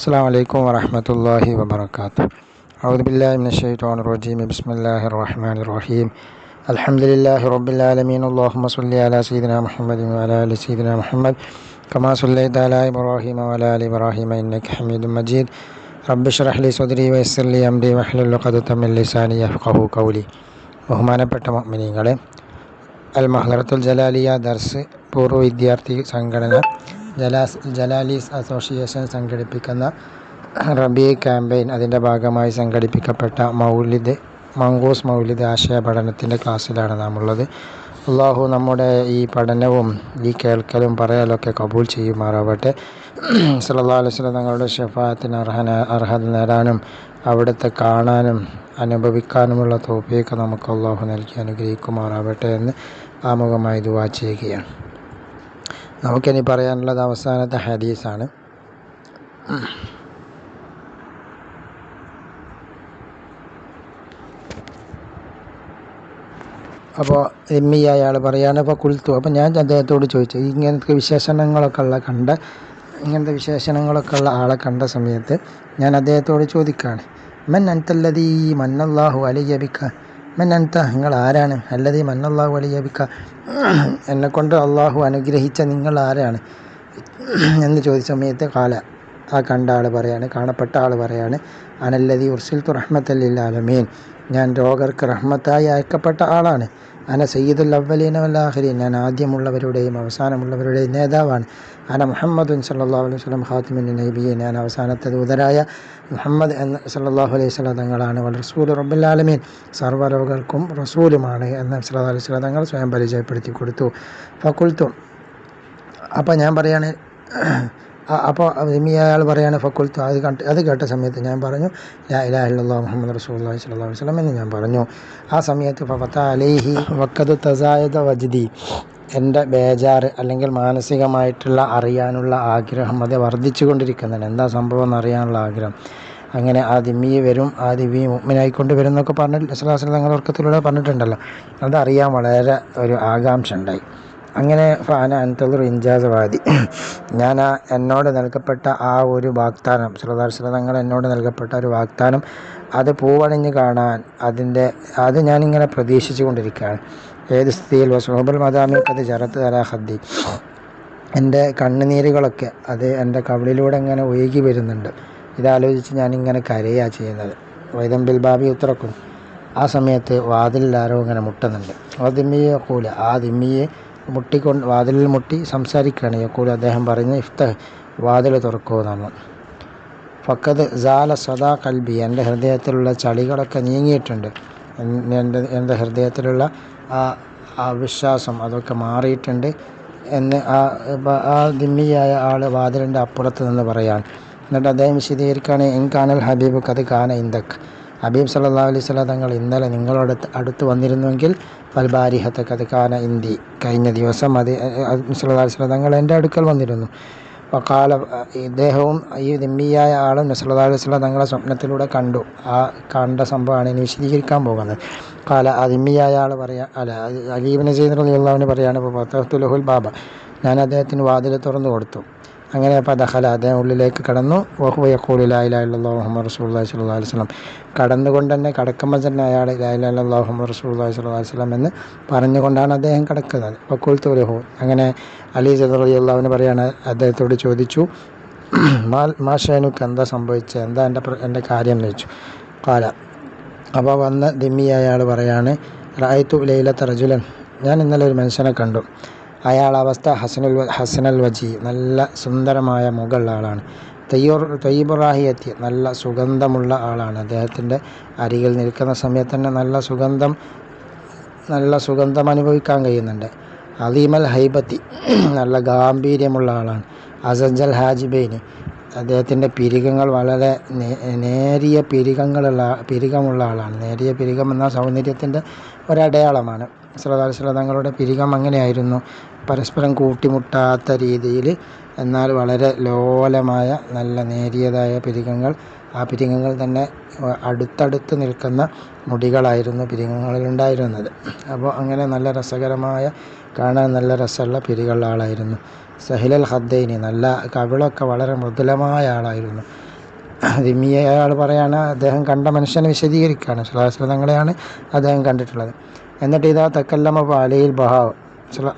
السلام عليكم ورحمة الله وبركاته أعوذ بالله من الشيطان الرجيم بسم الله الرحمن الرحيم الحمد لله رب العالمين اللهم صل على سيدنا محمد وعلى آل سيدنا محمد كما صليت على إبراهيم وعلى آل إبراهيم إنك حميد مجيد رب اشرح لي صدري ويسر لي أمري واحلل عقدة من لساني يفقه قولي ബഹുമാനപ്പെട്ട മൊമിനിങ്ങളെ അൽ മഹ്ലറത്തുൽ ജലാലിയ ദർസ് പൂർവ്വ വിദ്യാർത്ഥി സംഘടന ജലാസ് ജലാലീസ് അസോസിയേഷൻ സംഘടിപ്പിക്കുന്ന റബീ ക്യാമ്പയിൻ അതിന്റെ ഭാഗമായി സംഘടിപ്പിക്കപ്പെട്ട മൗലിദ് മങ്കൂസ് മൗലിദ് ആശയ പഠനത്തിന്റെ ക്ലാസ്സിലാണ് നാം ഉള്ളത് അള്ളാഹു നമ്മുടെ ഈ പഠനവും ഈ കേൾക്കലും പറയലൊക്കെ കബൂൽ ചെയ്യുമാറാവട്ടെ. സല്ലല്ലാഹു അലൈഹി തങ്ങളുടെ ഷഫാത്തിന് അർഹന അർഹത നേടാനും അവിടുത്തെ കാണാനും അനുഭവിക്കാനുമുള്ള തോപ്പിയൊക്കെ നമുക്ക് അള്ളാഹു നൽകി അനുഗ്രഹിക്കുമാറാവട്ടെ എന്ന് ആമുഖമായി ദുവാ ചെയ്യുകയാണ്. നമുക്കിനി പറയാനുള്ളത് അവസാനത്തെ ഹദീസാണ്. അപ്പോൾ എമ്മി അയാൾ പറയാണ് അപ്പോൾ കുൽത്തു. അപ്പോൾ ഞാൻ അദ്ദേഹത്തോട് ചോദിച്ചു ഇങ്ങനത്തെ വിശേഷണങ്ങളൊക്കെ ഉള്ള കണ്ട ഇങ്ങനത്തെ വിശേഷണങ്ങളൊക്കെ ഉള്ള ആളെ കണ്ട സമയത്ത് ഞാൻ അദ്ദേഹത്തോട് ചോദിക്കുകയാണ് മൻ അൻതല്ലതീ മന്നല്ലാഹു മൻ അൻത നിങ്ങൾ ആരാണ് അല്ലതീ മന്നല്ലാഹു അലിയബിക്ക എന്നെ കൊണ്ട് അള്ളാഹു അനുഗ്രഹിച്ച നിങ്ങൾ ആരാണ് എന്ന് ചോദിച്ച സമയത്ത് കാല. ആ കണ്ട ആൾ പറയാണ് കാണപ്പെട്ട ആൾ പറയാണ് അനല്ലതി ഉർസിൽത്തു ആലമീൻ. ഞാൻ രോഗർക്ക് റഹ്മത്തായി അയക്കപ്പെട്ട ആളാണ്. അന സയ്യിദുൽ അവലീന വല്ലാഹരീൻ ഞാൻ ആദ്യമുള്ളവരുടെയും അവസാനമുള്ളവരുടെയും നേതാവാണ്. അന മുഹമ്മദുൻ സല്ലാഹു അലൈഹി സ്വലം ഹാത്തിമിൻ നബിയെ ഞാൻ അവസാനത്തെ ദൂതരായ മുഹമ്മദ് എന്ന സല്ലാഹു അലൈഹി സ്വലം തങ്ങളാണ്. റസൂൽ റബ്ബുല്ലാലമീൻ സർവലോകർക്കും റസൂലുമാണ് എന്ന് സല്ലാ അലൈഹി സ്വലം തങ്ങൾ സ്വയം പരിചയപ്പെടുത്തി കൊടുത്തു. ഫക്കുൽത്തു അപ്പോൾ ഞാൻ പറയാണ് അപ്പോൾ അയാൾ പറയാണ് ഫക്കുൽത്തു അത് കണ്ട് അത് കേട്ട സമയത്ത് ഞാൻ പറഞ്ഞു ലാ മുഹമ്മദ് റസൂലുള്ളാഹി സ്വല്ലല്ലാഹു അലൈഹി വസല്ലം എന്ന് ഞാൻ പറഞ്ഞു. ആ സമയത്ത് ഫത്ത അലേഹി വക്കത് തസായത വജ്ദി എന്റെ ബേജാറ് അല്ലെങ്കിൽ മാനസികമായിട്ടുള്ള അറിയാനുള്ള ആഗ്രഹം അത് വർദ്ധിച്ചു കൊണ്ടിരിക്കുന്നുണ്ട് എന്താ സംഭവം എന്ന് അറിയാനുള്ള ആഗ്രഹം? അങ്ങനെ ആ ദിമ്മി വരും ആ ദിവ്യ മുമ്മിനായിക്കൊണ്ട് വരും എന്നൊക്കെ പറഞ്ഞിട്ട് ഇസ്ലാസ്ലം തങ്ങളുടെ ഉറക്കത്തിലൂടെ പറഞ്ഞിട്ടുണ്ടല്ലോ. അതറിയാൻ വളരെ ഒരു ആകാംക്ഷ ഉണ്ടായി അങ്ങനെ ഫാന അൻതലുർ ഇൻജാസവാദി ഞാൻ ആ എന്നോട് നൽകപ്പെട്ട ആ ഒരു വാഗ്ദാനം ശ്രോതാശ്രതങ്ങൾ എന്നോട് നൽകപ്പെട്ട ഒരു വാഗ്ദാനം അത് പൂവണിഞ്ഞ് കാണാൻ അതിന്റെ അത് ഞാനിങ്ങനെ പ്രതീക്ഷിച്ചു കൊണ്ടിരിക്കുകയാണ്. ഏത് സ്ഥിതിയിൽ വസോബൽ മദാമി അത് ജറത്ത് തരാ ഹദ്ദി എന്റെ കണ്ണുനീരുകളൊക്കെ അത് എന്റെ കവിളിലൂടെ ഇങ്ങനെ ഒഴുകി വരുന്നുണ്ട്. ഇതാലോചിച്ച് ഞാനിങ്ങനെ കരയുക ചെയ്യുന്നത്. വൈദംബിൽ ബാബി ഉത്തറക്കും. ആ സമയത്ത് വാതിലിൽ ഇങ്ങനെ മുട്ടുന്നുണ്ട്. ആ ദിമ്മിയെ കൂല ആ ദിമ്മിയെ മുട്ടിക്കൊണ്ട് വാതിലിൽ മുട്ടി സംസാരിക്കുകയാണ് യക്കൂൽ അദ്ദേഹം പറയുന്നത് ഇഫ്ത വാതിൽ തുറക്കുമെന്നാണ് ഫക്കത് ജാല സദാ കൽബി എന്റെ ഹൃദയത്തിലുള്ള ചളികളൊക്കെ നീങ്ങിയിട്ടുണ്ട്. എന്റെ എന്റെ ഹൃദയത്തിലുള്ള ആ അവിശ്വാസം അതൊക്കെ മാറിയിട്ടുണ്ട് എന്ന് ആ ആ ദിമ്മിയായ ആൾ വാതിലിന്റെ അപ്പുറത്ത് നിന്ന് പറയാൻ എന്നിട്ട് അദ്ദേഹം വിശദീകരിക്കുകയാണ് എൻ കാനൽ ഹബീബ് കത് കാന ഇന്ദക് ഹബീബ് സല്ലാ അലൈഹി സ്വലാ തങ്ങൾ ഇന്നലെ നിങ്ങളോട് അടുത്ത് വന്നിരുന്നുവെങ്കിൽ ഫൽബാരിഹത്ത് കഥക്കാന കാന ഇന്തി കഴിഞ്ഞ ദിവസം അത് സല്ലാ അലൈഹി സ്വലാ തങ്ങൾ എന്റെ അടുക്കൽ വന്നിരുന്നു. കാല ഇദ്ദേഹവും ഈ ദിമ്മിയായ ആളും നസല്ലാ അലൈഹി സ്വലാം തങ്ങളെ സ്വപ്നത്തിലൂടെ കണ്ടു. ആ കണ്ട സംഭവമാണ് ഇനി വിശദീകരിക്കാൻ പോകുന്നത്. കാല ആ ദിമ്മിയായ ആൾ പറയാ അല്ല അലീബിനെ ചെയ്യുന്ന ഉള്ളവന് പറയാണ് ഇപ്പോൾ പത്തഹത്തുലഹുൽ ബാബ. ഞാൻ അദ്ദേഹത്തിന് വാതിൽ തുറന്നു കൊടുത്തു. അങ്ങനെ അപ്പോൾ ദഹല അദ്ദേഹം ഉള്ളിലേക്ക് കടന്നു. വഹു യഖൂലു ലാ ഇലാഹ ഇല്ലല്ലാഹു മുഹമ്മദ് സ്വല്ലല്ലാഹു അലൈഹി വസല്ലം. കടന്നുകൊണ്ട് തന്നെ കടക്കുമ്പോൾ തന്നെ അയാൾ ലാ ഇലാഹ ഇല്ലല്ലാഹു മുഹമ്മദ് സ്വല്ലല്ലാഹു അലൈഹി വസല്ലം എന്ന് പറഞ്ഞുകൊണ്ടാണ് അദ്ദേഹം കിടക്കുന്നത്. അപ്പോൾ തുലഹു അങ്ങനെ അലി ജദറിയുള്ളവന് പറയാണ് അദ്ദേഹത്തോട് ചോദിച്ചു മാ മാഷേനുക്ക് എന്താ സംഭവിച്ചത്? എന്താ എന്റെ എന്റെ കാര്യം? എന്ന് ചോദിച്ചു. കാല അപ്പോൾ വന്ന ദിമ്മി അയാൾ പറയാണ് റായത്തു ലൈലത്ത റജുലൻ ഞാൻ ഇന്നലെ ഒരു മനുഷ്യനെ കണ്ടു. അയാൾ അവസ്ഥ ഹസനുൽ ഹസനൽ വജി. നല്ല സുന്ദരമായ മുകളുള്ള ആളാണ്. തയ്യൂർ തയ്യബുറാഹിയത്തി നല്ല സുഗന്ധമുള്ള ആളാണ്. അദ്ദേഹത്തിന്റെ അരികിൽ നിൽക്കുന്ന സമയത്ത് തന്നെ നല്ല സുഗന്ധം നല്ല സുഗന്ധം അനുഭവിക്കാൻ കഴിയുന്നുണ്ട്. അലീമൽ ഹൈബത്തി നല്ല ഗാംഭീര്യമുള്ള ആളാണ്. അസജൽ ഹാജിബൈന്. അദ്ദേഹത്തിന്റെ പിരികങ്ങൾ വളരെ നേരിയ പിരികങ്ങളുള്ള പിരികമുള്ള ആളാണ്. നേരിയ പിരികം എന്ന സൗന്ദര്യത്തിന്റെ ഒരടയാളമാണ്. ശ്രദ്ധാശ്ര തങ്ങളുടെ പിരികം അങ്ങനെയായിരുന്നു. പരസ്പരം കൂട്ടിമുട്ടാത്ത രീതിയിൽ എന്നാൽ വളരെ ലോലമായ നല്ല നേരിയതായ പിരികങ്ങൾ. ആ പിരികങ്ങൾ തന്നെ അടുത്തടുത്ത് നിൽക്കുന്ന മുടികളായിരുന്നു പിരികങ്ങളിലുണ്ടായിരുന്നത്. അപ്പോൾ അങ്ങനെ നല്ല രസകരമായ കാണാൻ നല്ല രസമുള്ള പിരികളുള്ള ആളായിരുന്നു. സഹിലൽ ഹദ്ദൈനി നല്ല കവിളൊക്കെ വളരെ മൃദുലമായ ആളായിരുന്നു. ദിമ്മിയ അയാൾ പറയാണ് അദ്ദേഹം കണ്ട മനുഷ്യനെ വിശദീകരിക്കുകയാണ്. തങ്ങളെയാണ് അദ്ദേഹം കണ്ടിട്ടുള്ളത്. എന്നിട്ട് ഇതാ തക്കല്ലമ പാലയിൽ ബഹാവ്.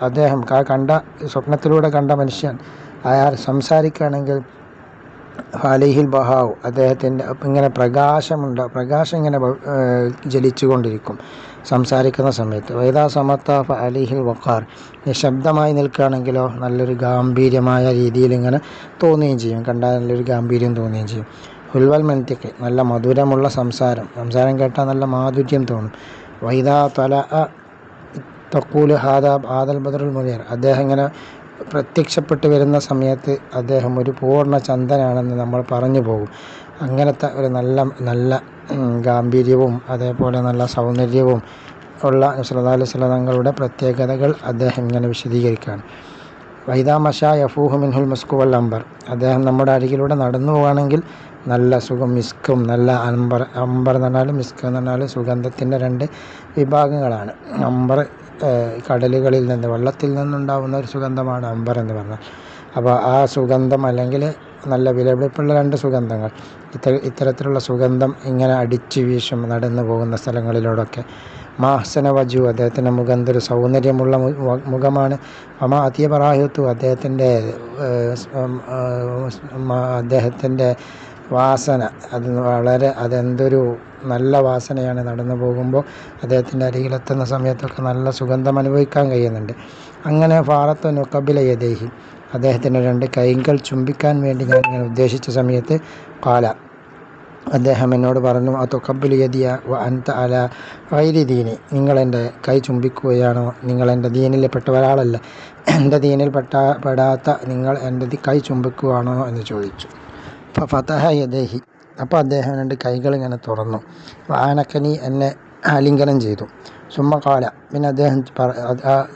അദ്ദേഹം ആ കണ്ട സ്വപ്നത്തിലൂടെ കണ്ട മനുഷ്യൻ അയാൾ സംസാരിക്കുകയാണെങ്കിൽ ഫാലിഹിൽ ബഹാവ്. അദ്ദേഹത്തിന്റെ ഇങ്ങനെ പ്രകാശമുണ്ട്. പ്രകാശം ഇങ്ങനെ ജലിച്ചുകൊണ്ടിരിക്കും സംസാരിക്കുന്ന സമയത്ത്. വൈദാ സമത്ത ഫാലിഹിൽ വഖാർ. നിശബ്ദമായി നിൽക്കുകയാണെങ്കിലോ നല്ലൊരു ഗാംഭീര്യമായ രീതിയിൽ ഇങ്ങനെ തോന്നുകയും ചെയ്യും. കണ്ടാൽ നല്ലൊരു ഗാംഭീര്യം തോന്നുകയും ചെയ്യും. ഹുൽവൽ നല്ല മധുരമുള്ള സംസാരം. സംസാരം കേട്ടാൽ നല്ല മാധുര്യം തോന്നും. വൈദാ തല തക്കൂൽ ഹാദ ആദൽ ബദറുൽ മുനിയർ അദ്ദേഹം ഇങ്ങനെ പ്രത്യക്ഷപ്പെട്ട് വരുന്ന സമയത്ത് അദ്ദേഹം ഒരു പൂർണ ചന്ദനാണെന്ന് നമ്മൾ പറഞ്ഞു പോകും. അങ്ങനത്തെ ഒരു നല്ല നല്ല ഗാംഭീര്യവും അതേപോലെ നല്ല സൗന്ദര്യവും ഉള്ള നസ്രദാലി തങ്ങളുടെ പ്രത്യേകതകൾ അദ്ദേഹം ഇങ്ങനെ വിശദീകരിക്കുകയാണ്. വൈദാമഷ യഫൂഹു മിൻഹുൽ മസ്കുവൽ അംബർ. അദ്ദേഹം നമ്മുടെ അരികിലൂടെ നടന്നു പോവുകയാണെങ്കിൽ നല്ല സുഖം മിസ്കും നല്ല അമ്പർ അമ്പർ എന്ന് പറഞ്ഞാൽ മിസ്ക് എന്ന് പറഞ്ഞാൽ സുഗന്ധത്തിന്റെ രണ്ട് വിഭാഗങ്ങളാണ്. അമ്പർ കടലുകളിൽ നിന്ന് വെള്ളത്തിൽ നിന്നുണ്ടാകുന്ന ഒരു സുഗന്ധമാണ് അമ്പർ എന്ന് പറഞ്ഞാൽ. അപ്പോൾ ആ സുഗന്ധം അല്ലെങ്കിൽ നല്ല വിലപിടിപ്പുള്ള രണ്ട് സുഗന്ധങ്ങൾ ഇത്ത ഇത്തരത്തിലുള്ള സുഗന്ധം ഇങ്ങനെ അടിച്ചു വീശും നടന്നു പോകുന്ന സ്ഥലങ്ങളിലൂടെയൊക്കെ. മാഹ്സന വജു അദ്ദേഹത്തിന്റെ മുഖം എന്തൊരു സൗന്ദര്യമുള്ള മുഖമാണ്. അമ അതീപറാഹത്തു അദ്ദേഹത്തിന്റെ അദ്ദേഹത്തിന്റെ വാസന. അത് വളരെ അതെന്തൊരു നല്ല വാസനയാണ് നടന്നു പോകുമ്പോൾ അദ്ദേഹത്തിന്റെ അരികിലെത്തുന്ന സമയത്തൊക്കെ നല്ല സുഗന്ധം അനുഭവിക്കാൻ കഴിയുന്നുണ്ട്. അങ്ങനെ ഫാറത്ത് നുക്കബില യദേഹി. അദ്ദേഹത്തിന്റെ രണ്ട് കൈകൾ ചുംബിക്കാൻ വേണ്ടി ഞാൻ ഇങ്ങനെ ഉദ്ദേശിച്ച സമയത്ത് കാല അദ്ദേഹം എന്നോട് പറഞ്ഞു ആ തൊക്കബിൽ യദിയ വ അൻത അല വൈരി ദീനി. നിങ്ങളെന്റെ കൈ ചുംബിക്കുകയാണോ? നിങ്ങളെന്റെ ദീനിൽ പെട്ട ഒരാളല്ല. എന്റെ ദീനിൽ പെട്ട പെടാത്ത നിങ്ങൾ എന്റെ കൈ ചുംബിക്കുകയാണോ എന്ന് ചോദിച്ചു. അപ്പോൾ ഫതഹ യദേഹി അപ്പോൾ അദ്ദേഹം രണ്ട് കൈകൾ ഇങ്ങനെ തുറന്നു. ആനക്കനി എന്നെ ആലിംഗനം ചെയ്തു. സുമ്മക്കാല കാല. പിന്നെ അദ്ദേഹം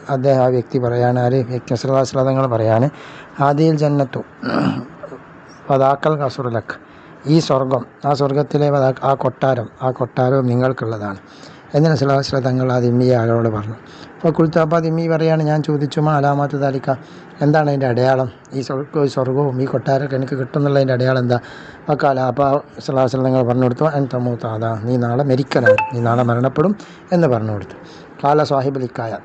അദ്ദേഹം ആ വ്യക്തി പറയാണ് ആര്? വ്യക്തി അശ്രദാശ്രദങ്ങൾ പറയാണ് ആദിയിൽ ജന്നത്തു പതാക്കൽ കസുറലക്ക് ഈ സ്വർഗം ആ സ്വർഗത്തിലെ ആ കൊട്ടാരം ആ കൊട്ടാരവും നിങ്ങൾക്കുള്ളതാണ്. എന്നിട്ട് നസ്ലാസ്ല തങ്ങൾ ആ ദിമ്മിയെ ആളോട് പറഞ്ഞു കുൽത്താപ്പ ദിമ്മി പറയാണ് ഞാൻ ചോദിച്ചു മാ അലാമാത്ത് താലിക്ക എന്താണ് അതിന്റെ അടയാളം? ഈ സ്വർഗവും സ്വർഗവും ഈ കൊട്ടാരമൊക്കെ എനിക്ക് കിട്ടുന്നുള്ളതിന്റെ അടയാളം എന്താ? അക്കാല അപ്പോൾ സ്ലാസ്ല നിങ്ങൾ പറഞ്ഞു കൊടുത്തു അൻ തമൂത്ത അതാ നീ നാളെ മരിക്കലാണ് നീ നാളെ മരണപ്പെടും എന്ന് പറഞ്ഞു കൊടുത്തു. കാല സാഹിബ് ലിക്കായ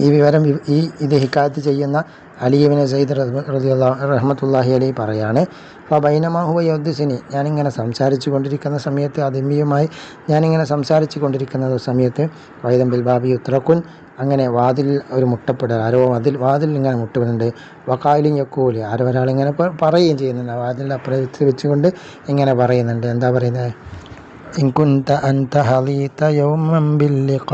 ഈ വിവരം ഈ ഇത് ഹിക്കായത്ത് ചെയ്യുന്ന അലീബിന് സയ്യിദ് റദിയുള്ള റഹ്മത്തുല്ലാഹി അലി പറയാണ് ഫബൈനമാഹുവ യോദ്സിനി ഞാനിങ്ങനെ സംസാരിച്ചു കൊണ്ടിരിക്കുന്ന സമയത്ത് അതിമ്മിയുമായി ഞാനിങ്ങനെ സംസാരിച്ചു കൊണ്ടിരിക്കുന്ന സമയത്ത് വൈദമ്പിൽ ബാബി ഉത്രക്കുൻ അങ്ങനെ വാതിൽ ഒരു മുട്ടപ്പെടൽ ആരോ അതിൽ വാതിൽ ഇങ്ങനെ മുട്ടുവിടുന്നുണ്ട് വക്കായിലും യക്കൂലി ആരോ ഒരാളിങ്ങനെ പറയുകയും ചെയ്യുന്നുണ്ട്. വാതിൽ അപ്രവച്ച് വെച്ചുകൊണ്ട് ഇങ്ങനെ പറയുന്നുണ്ട്. എന്താ പറയുന്നത്? ഇൻകുന്ത അൻത ഹലീത യൗമം ബില്ലിഖ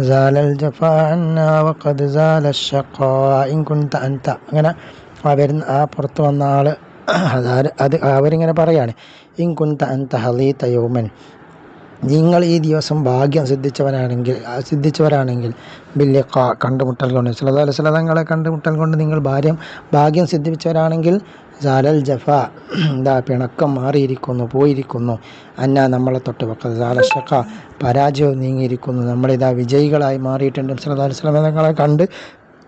زال الجفا عنا وقد زال الشقاء إن كنت أنت അങ്ങനെ ആ വരുന്ന ആ പുറത്ത് വന്ന ആള് അതാര് അത് അവരിങ്ങനെ പറയാണ് ഇൻ കുന്ത അന്ത ഹലീത്ത യൗമൻ നിങ്ങൾ ഈ ദിവസം ഭാഗ്യം സിദ്ധിച്ചവരാണെങ്കിൽ ആ സിദ്ധിച്ചവരാണെങ്കിൽ ബില്യ കണ്ടുമുട്ടൽ കൊണ്ട് ചില ചിലതങ്ങളെ കണ്ടുമുട്ടൽ കൊണ്ട് നിങ്ങൾ ഭാര്യം ഭാഗ്യം സിദ്ധിച്ചവരാണെങ്കിൽ ജാലൽ ജഫ എന്താ പിണക്കം മാറിയിരിക്കുന്നു പോയിരിക്കുന്നു. അന്ന നമ്മളെ തൊട്ട് വെക്കത് ജാലഷക്ക പരാജയം നീങ്ങിയിരിക്കുന്നു. നമ്മളിതാ വിജയികളായി മാറിയിട്ടുണ്ട്. ചില ചിലതങ്ങളെ കണ്ട്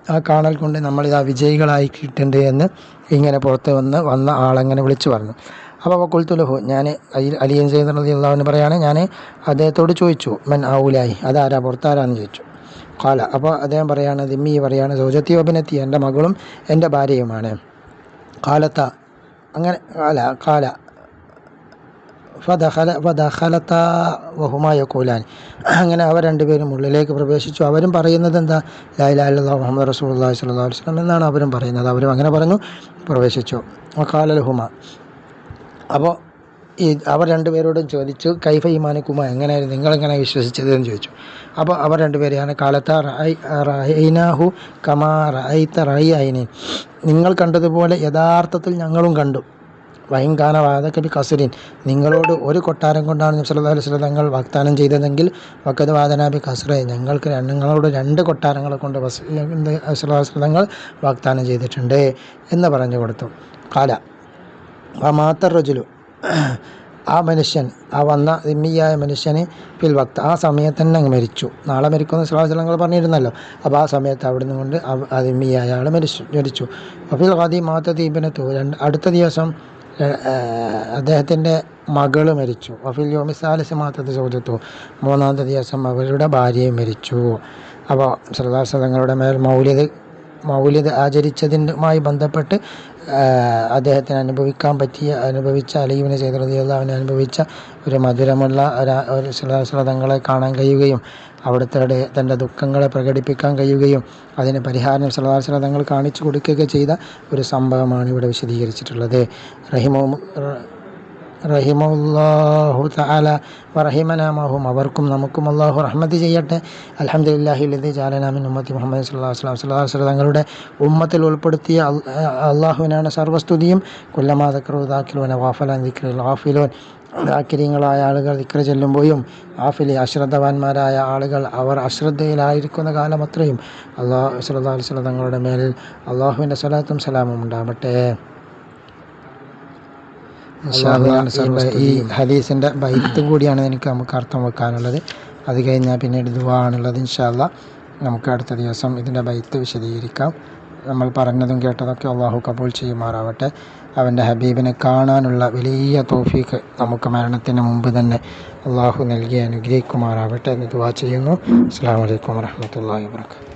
ആ കാണൽ കൊണ്ട് നമ്മളിതാ വിജയികളായിട്ടുണ്ട് എന്ന് ഇങ്ങനെ പുറത്ത് വന്ന് വന്ന ആളെങ്ങനെ വിളിച്ചു പറഞ്ഞു. അപ്പോൾ കുൽത്തുലഹു ഞാൻ അലി അലിയൻ ചെയ്തത് അള്ളാഹുവിന് പറയാണ് ഞാൻ അദ്ദേഹത്തോട് ചോദിച്ചു മൻ ആവൂലായി അതാരാ? പുറത്താരാന്ന് ചോദിച്ചു. കാല അപ്പോൾ അദ്ദേഹം പറയാണ് ദിമ്മി പറയാണ് സൗജത്തി ഒബിനെത്തി എന്റെ മകളും എന്റെ ഭാര്യയുമാണ്. കാലത്ത അങ്ങനെ കാല കാല ഫദഹല ഫദഹലത്ത വഹുമായ കൂലാൻ അങ്ങനെ അവർ രണ്ടുപേരും ഉള്ളിലേക്ക് പ്രവേശിച്ചു. അവരും പറയുന്നത് എന്താ? ലായിലാ മുഹമ്മദ് റസൂൽ സ്വല്ലാ വസ്ലം എന്നാണ് അവരും പറയുന്നത്. അവരും അങ്ങനെ പറഞ്ഞു പ്രവേശിച്ചു. കാലലഹുമ അപ്പോൾ ഈ അവർ രണ്ടുപേരോടും ചോദിച്ചു കൈഫ ഈമാനിക്കുമ എങ്ങനെയായിരുന്നു? നിങ്ങളെങ്ങനെ വിശ്വസിച്ചത് എന്ന് ചോദിച്ചു. അപ്പോൾ അവർ രണ്ടുപേരെയാണ് കാലത്ത റൈനാഹു കമാ റൈത്ത റൈ ഐനി നിങ്ങൾ കണ്ടതുപോലെ യഥാർത്ഥത്തിൽ ഞങ്ങളും കണ്ടു. വൈങ്കാന വാദക്കബി കസുരിൻ. നിങ്ങളോട് ഒരു കൊട്ടാരം കൊണ്ടാണ് നബ്സല്ലാ അലൈഹി തങ്ങൾ വാഗ്ദാനം ചെയ്തതെങ്കിൽ വക്കത് വാദനാബി കസുറെ ഞങ്ങൾക്ക് നിങ്ങളോട് രണ്ട് കൊട്ടാരങ്ങളെ കൊണ്ട് തങ്ങൾ വാഗ്ദാനം ചെയ്തിട്ടുണ്ട് എന്ന് പറഞ്ഞു കൊടുത്തു. കാല. മാത്തർ റജുലു. ആ മനുഷ്യൻ ആ വന്ന ദിമ്മിയായ മനുഷ്യന് പിൽവക്ത ആ സമയത്ത് തന്നെ അങ്ങ് മരിച്ചു. നാളെ മരിക്കുന്ന സ്വലാചലങ്ങൾ പറഞ്ഞിരുന്നല്ലോ. അപ്പോൾ ആ സമയത്ത് അവിടെ നിന്ന് കൊണ്ട് ആ- ദിമ്മിയായ ആൾ മരിച്ചു മരിച്ചു അഫിൽ ഖാദി മാത്ത തൂ രണ്ട് അടുത്ത ദിവസം അദ്ദേഹത്തിന്റെ മകൾ മരിച്ചു. അഫിൽ യോമി സാലിസ് മാത്തത് ചോദിച്ചു മൂന്നാമത്തെ ദിവസം അവരുടെ ഭാര്യയും മരിച്ചു. അപ്പോൾ സർദാസതങ്ങളുടെ മേൽ മൗലിദ് മൗലിദ് ആചരിച്ചതിന്റെ ബന്ധപ്പെട്ട് അദ്ദേഹത്തിന് അനുഭവിക്കാൻ പറ്റിയ അനുഭവിച്ച അലീബിനെ ചെയ്ത റതിയുള്ളവനെ അനുഭവിച്ച ഒരു മധുരമുള്ള ഒരു- ഒരു കാണാൻ കഴിയുകയും അവിടുത്തെ തന്റെ ദുഃഖങ്ങളെ പ്രകടിപ്പിക്കാൻ കഴിയുകയും അതിന് പരിഹാരം ശ്രീതങ്ങൾ കാണിച്ചു കൊടുക്കുകയൊക്കെ ചെയ്ത ഒരു സംഭവമാണ് ഇവിടെ വിശദീകരിച്ചിട്ടുള്ളത്. റഹിമോ റഹിമുല്ലാഹു തആല. വറഹിമനാമഹും അവർക്കും നമുക്കും അള്ളാഹു റഹ്മത്ത് ചെയ്യട്ടെ. അൽഹംദുലില്ലാഹി ജാലനാമിൻ ജാലന മിൻ ഉമ്മത്തി മുഹമ്മദ് സല്ലല്ലാഹു അലൈഹി വസല്ലം. സല്ലല്ലാഹു തങ്ങളുടെ ഉമ്മത്തിൽ ഉൾപ്പെടുത്തിയ അള്ളാഹുവിനാണ് സർവസ്തുതിയും. കുല്ലമാ ദക്രു ദാക്കിലൂന വാഫലാൻ ദിക്റിൽ ഗാഫിലൂൻ. ദാക്കിര്യങ്ങളായ ആളുകൾ ദിക്ര ചെല്ലുമ്പോഴും ആഫിലി അശ്രദ്ധവാന്മാരായ ആളുകൾ അവർ അശ്രദ്ധയിലായിരിക്കുന്ന കാലം അത്രയും. അള്ളാഹു സല്ലല്ലാഹു അലൈഹി വസല്ലം തങ്ങളുടെ മേൽ അള്ളാഹുവിന്റെ സ്വലാത്തും സലാമും ഉണ്ടാവട്ടെ. ഈ ഹദീസിന്റെ ബൈത്ത് കൂടിയാണ് എനിക്ക് നമുക്ക് അർത്ഥം വെക്കാനുള്ളത്. അത് കഴിഞ്ഞാൽ പിന്നീട് ദുവാണുള്ളത് ഇൻഷാല്ല നമുക്ക് അടുത്ത ദിവസം ഇതിന്റെ ബൈത്ത് വിശദീകരിക്കാം. നമ്മൾ പറഞ്ഞതും കേട്ടതൊക്കെ അള്ളാഹു കബൂൾ ചെയ്യുമാറാവട്ടെ. അവന്റെ ഹബീബിനെ കാണാനുള്ള വലിയ തോഫീക്ക് നമുക്ക് മരണത്തിന് മുമ്പ് തന്നെ അള്ളാഹു നൽകി അനുഗ്രഹിക്കുമാറാവട്ടെ എന്ന് ദുവാ ചെയ്യുന്നു. അസ്സാം വലൈക്കും വാഹമത്തല്ലാ വാബർക്കാത്തു